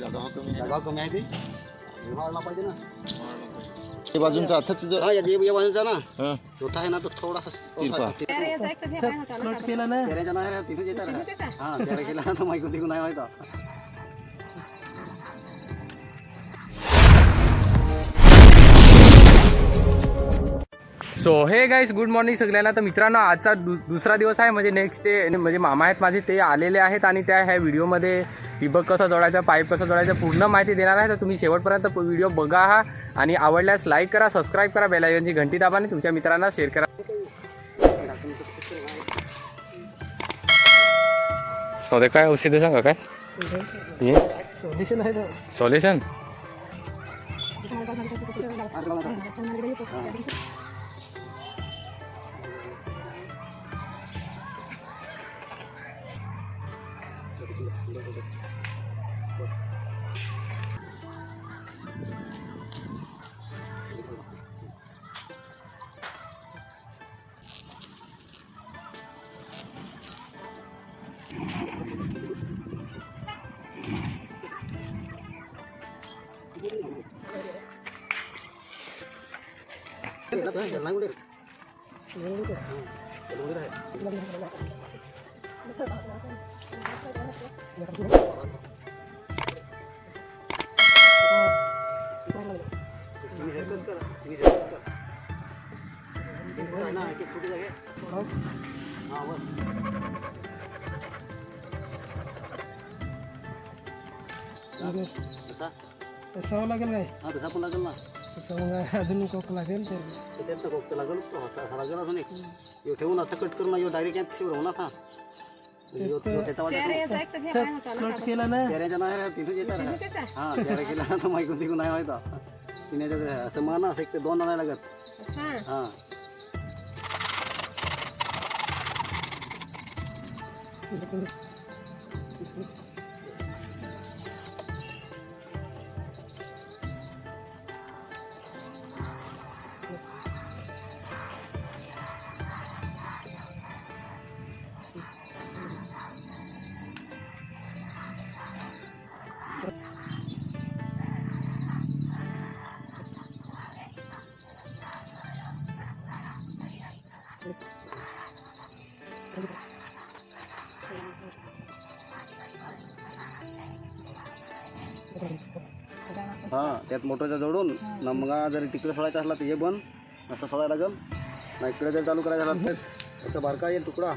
जागा कमी जागा कमी आहे ती? वाढला पाहिजे ना. ते बाजूंचा हातच जो- हा या बाजूचा ना. छोटा आहे ना तो थोडासा तिरपा. नाही येतात रे. हा तेरा केला ना तो माहिती तिकून नाही माहिती so hey guys good morning सगळ्यांना. तर मित्रांनो आजचा दु दुसरा दिवस आहे. म्हणजे नेक्स्ट डे म्हणजे मामा आहेत माझे ते आलेले आहेत आणि त्या ह्या व्हिडिओमध्ये टिबक कसं जोडायचं पाईप कसं जोडायचं पूर्ण माहिती देणार आहे. तर तुम्ही शेवटपर्यंत व्हिडिओ बघा हा. आणि आवडल्यास लाईक करा सबस्क्राईब करा बेलायकनची घंटी दाबा आणि तुमच्या मित्रांना शेअर करा. हो काय औषध सांगा काय? सोल्युशन तसावं लागेल काय हा तसा पण लागेल ना तसं मग अजून कोक लागेल तर लागेल अजून एक यो ठेवून आता कट करून यो डायरेक्ट यात शिवर होणार हा कट केला ना नाही येतात हा तेरा केला तर माहिती नाही व्हायचा तिने असं म्हणा असं एक ते दोन नाही लागत हा हा त्यात मोटरच्या जोडून न मग जर तिकडे सोडायचा असला तर हे बंद असं सोडायला लागेल. ना इकडे जर चालू करायचं असला तर एक बारका येईल तुकडा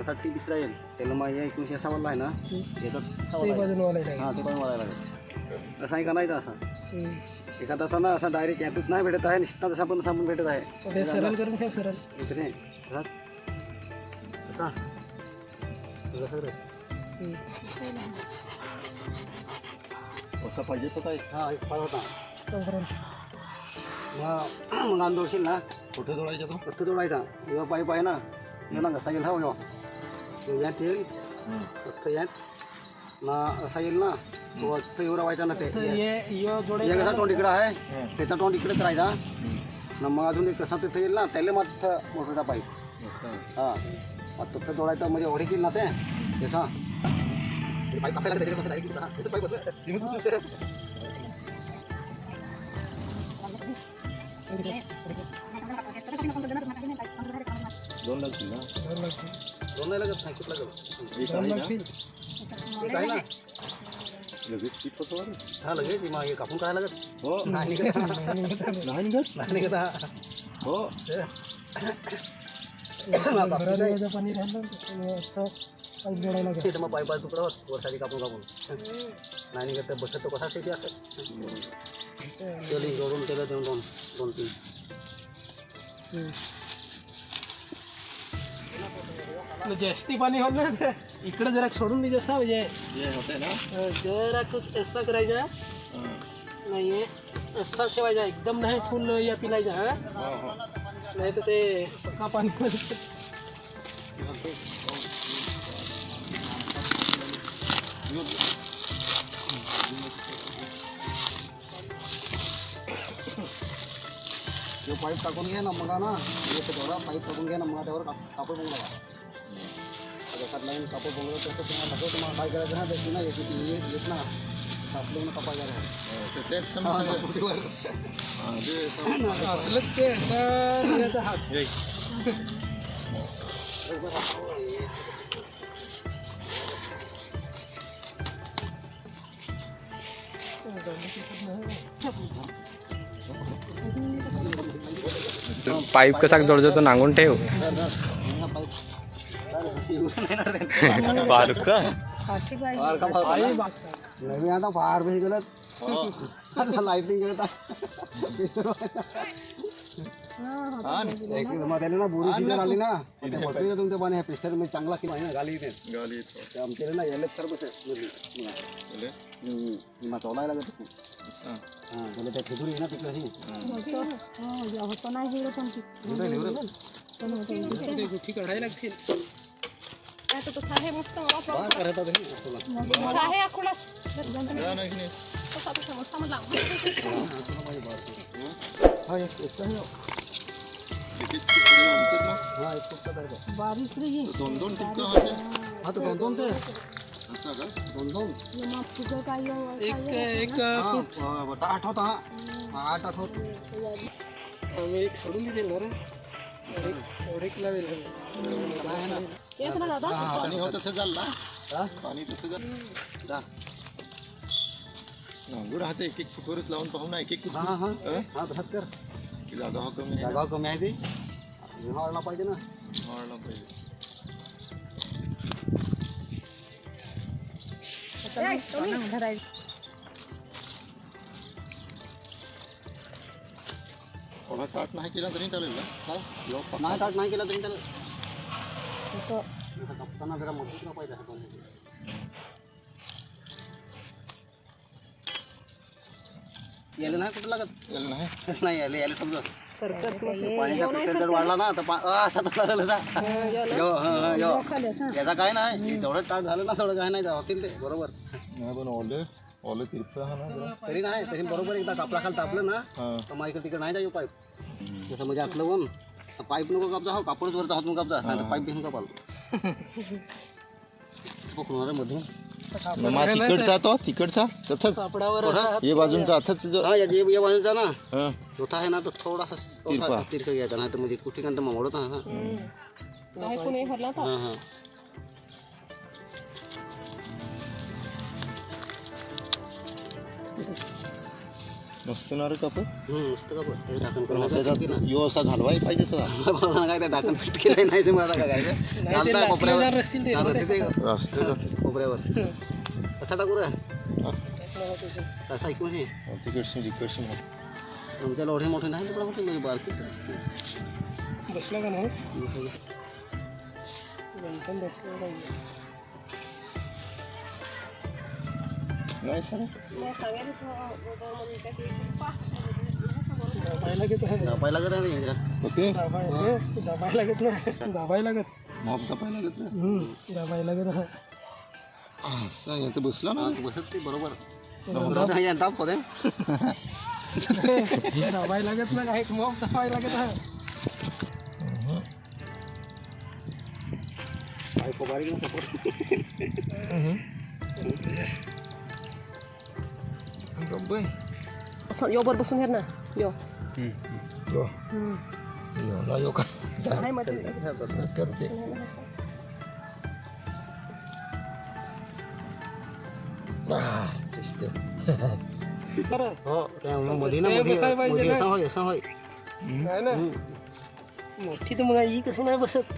असा टी दुसरा येईल. त्याला मग या एकोणीसशे असावाला आहे ना सवाला वालायला हा ते पण वाढायला लागेल. तसा का नाही असा? हम्म. एखादा असा ना असा डायरेक्ट यातूच नाही भेटत आहे निश्चित तसा पण पण भेटत आहे. ते सरळ करून ठेव सरळ. इकडे असा. असा पाहिजे तर काय हा एक पाय होता मग आंदोलशील ना कुठे जोडायचं तो फक्त जोडायचा जेव्हा पाईप आहे ना यो ना कसा येईल हा यो यो यात येईल फक्त यात ना असा येईल ना तो फक्त एवढा व्हायचा ना ते ये यो असा तोंड इकडं आहे त्याचा तोंड इकडे करायचा ना मग अजून एक कसा तिथं येईल ना त्याला मग तिथं मोठा पाईप हा मग तिथं जोडायचं म्हणजे ओढी येईल ना ते त्याचा पाईप टाकायला लागतं त्याच्यामध्ये direct इकडं, हा. इथं पाईप बसलं. दोन लागतील ना दोन नाही लागत नाही कुठं लागत एक आहे ना एक आहे ना लगेच पीठ होतं वाढ. हा लगेच मग हे कापून काय लागत हो नाही निघत नाही निघत नाही निघत हा. हो घरात यायचं पाणी राहिलं तिथं मग होत वर्षाची कापून कापून नाही तर बसत तो कसा शेती असत तेल जोडून तेल देऊन दोन दोन तीन जास्ती पाणी इकडे जरा सोडून म्हणजे होते ना अं, जरा कुछ ऐसा करायचा. नाही आहे असा ठेवायचा एकदम नाही फुल या पिलायचा हो, हो. नाही तर ते पक्का पाणी जो पाईप टाकून घे ना मग ना एक थोडा पाईप टाकून घे ना मग त्यावर काप- कापड बोंगला एखाद लाईन कापड बोंगलं तसं तुम्हाला टाकलं तुम्हाला काय करायचं ना त्याची ना याची ती येत येत ना आपलं कपाय जरा ते तेच हा, ते ते हात पाईप कसा जोडतो तो नांगून ठेव. बारका. आता फार हो. लाईटिंग करत ना. बोरी आली ना त्या बकरीचं तुमच्या पाणी चांगला आहे ना गाली. ते ना बस बोले? मग चोलायला लागत होती. असं. हा त्या खेचुरी आहे ना तिकडे. ते काढायला लागतील करत होता हे तुला. जा ना की. हा, तुला माहिती बाहेर. हा, एक- एकटा आहे. किती तुकडे म्हणतात ना? हा, एक तुकडा आहे तो. दोन दोन तुकडे होते हा, तो दोन दोन ते असं का दोन दोन एक एक हा, ब- ब- आठ होता हा. हा। आठ आठ होत आम्ही एक सोडून दिले ना रे एक एवढे किलो वेल पाणी होतं तर झालं ना हा? पाणी तिथं झालं जा. नांगूर राहते एक एक फुटवरच लावून पाहू ना एक एक हा हा। हा। अं? हा तसंच कर। की जागा हा कमी आहे जागा कमी आहे ती वाढला पाहिजे ना. पाहिजे. थोडा काट नाही केला तरी चालेल ना? काय नाही काट नाही केला तरी त्याला आता कापताना जरा मजबूत ना पाहिजे हाताने. यायला नाही कुठं लागत? याला नाही? नाही यायला यायला समजा पाण्याचा प्रेशर जर वाढला ना तर पा- अ, असा तर लागलं जा. यो, हा, हा, यो. याचा काय नाही. जेवढं स्टार्ट झालं ना तेवढं काय नाही होतील ते. बरोबर. नाही पण ओले ओले तिरपं हा ना जरा. तरी नाही तरी बरोबर एकदा कापला खाली तापलं ना हा. तर मग इकडे तिकडे नाही जाऊ पाईप. जसं म्हणजे आपलं वन पाईप नको कापजा हो कापडच वरचा हात नको कापजा नाही तर पाईप घेऊन कापाल. पकडून मधून. मग तिकडचा तो तिकडचा? तसंच कापडावर हे बाजूंचा जो हा या जे या बाजूचा ना? हा. मोठा आहे ना तो थोडासा तिरपा. तिरका घ्यायचा नाही तर म्हणजे कुठे कांत मोडत हा हा हा. मस्त ना रे कापड हम्म, मस्त कापड ढाकण करून त्याच्यात. यो असा घालवाय पाहिजे मला काय ते ढाकण फिटकी नाही नाही ते मला काय कोपऱ्यावर. असतील ते. तिथे राष्ट्रीय कोपऱ्यावर. कसा टाकू रे? कसा ऐकू हे तिकडशी तिकडशी. तुमच्या एवढे मोठे नाही तुकडा होते म्हणजे बारकी. बसला का नाही? बसला पाहिजे. दाबायला लागत आहे ना जरा. ओके दाबायला लागत ना दाबायला लागत मॉप जपायला लागत. हम्म, दाबायला लागत असं इथं बसला ना हा, बसत ते बरोबर बरोबर या दाब खोदे दाबायला लागत ना काही मग दाबायला लागत आहे काय कोबारी घेऊन सपोर्ट असं यो बर बसून घे ना यो यो योला यो का हायमध्ये करते Ah, दिसते. बरं हो त्या मध्ये ना ते मध्ये बसायला पाहिजे मध्ये ना. असा होय असा होय काय ना मोठी तर मग ही कसं नाही बसत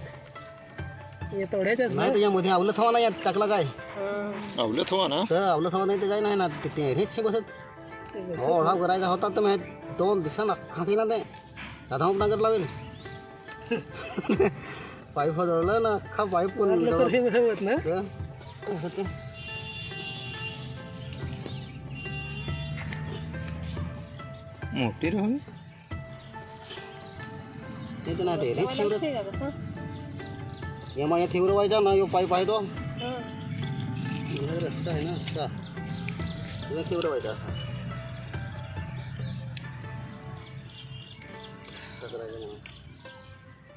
हे तोड्याच्याच ना नाही त्याच्यामध्ये आवलं थवा नाही यात टाकला काय हा, आवलं थवा ना तर आवलं थवा नाही तर जाय नाही ना ते- ते हेच बसत ते बस. हो ओढाव करायचा होता तर मग दोन दिवसांना खाती ना ते दादा नागर लावेल। पाईप जळलं ना अख्खा पाईप पण आपलं तर हे बसवत ना तर मोठी रे हवी ते तर नाही ते हेच शिवरत। ते का कसं एमा या थिवर व्हायचा ना यो पाईप आहे तो हा. हे रस्ता आहे ना रस्ता तुला केवढं व्हायचा असा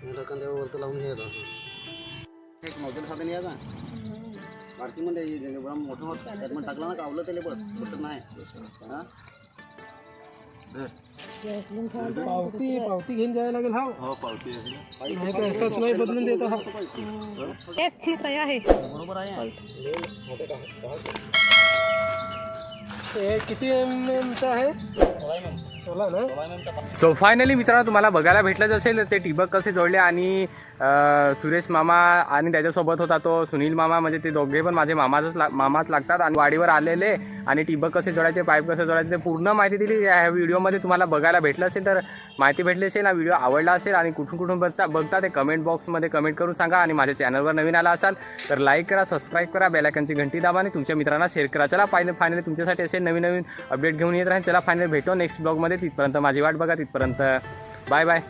वरती लावून घ्यायचा एक नोजल साधन यायचा पार्किंगमध्ये एवढा मोठं होत त्यात मग टाकला ना कावलं त्याला बस बसत नाही हा पावती पावती घेऊन जायला लागेल हा हो पावती नाही तर असंच नाही बदलून देत हा एक मिनिट आहे बरोबर आहे. हे किती एम एमचं आहे? ना? सो फायनली मित्रांनो तुम्हाला बघायला भेटलंच असेल ते टिबक कसे जोडले आणि सुरेश मामा आणि त्याच्यासोबत होता तो सुनील मामा म्हणजे ते दोघे पण माझे मामाच ला मामाच लागतात आणि वाडीवर आलेले आणि टिबक कसे जोडायचे पाईप कसे जोडायचे ते पूर्ण माहिती दिली. या व्हिडिओमध्ये तुम्हाला बघायला भेटलं असेल तर माहिती भेटली असेल हा व्हिडिओ आवडला असेल आणि कुठून कुठून बघता बघता ते कमेंट बॉक्समध्ये कमेंट करून सांगा आणि माझ्या चॅनलवर नवीन आला असाल तर लाईक करा सबस्क्राईब करा बेलायकनची घंटी दाबा आणि तुमच्या मित्रांना शेअर करा. चला फायनल फायनली तुमच्यासाठी असेल नवीन नवीन अपडेट घेऊन येत राहील चला फायनल भेटो नेक्स्ट ब्लॉगमध्ये तिथपर्यंत माझी वाट बघा. तिथपर्यंत बाय बाय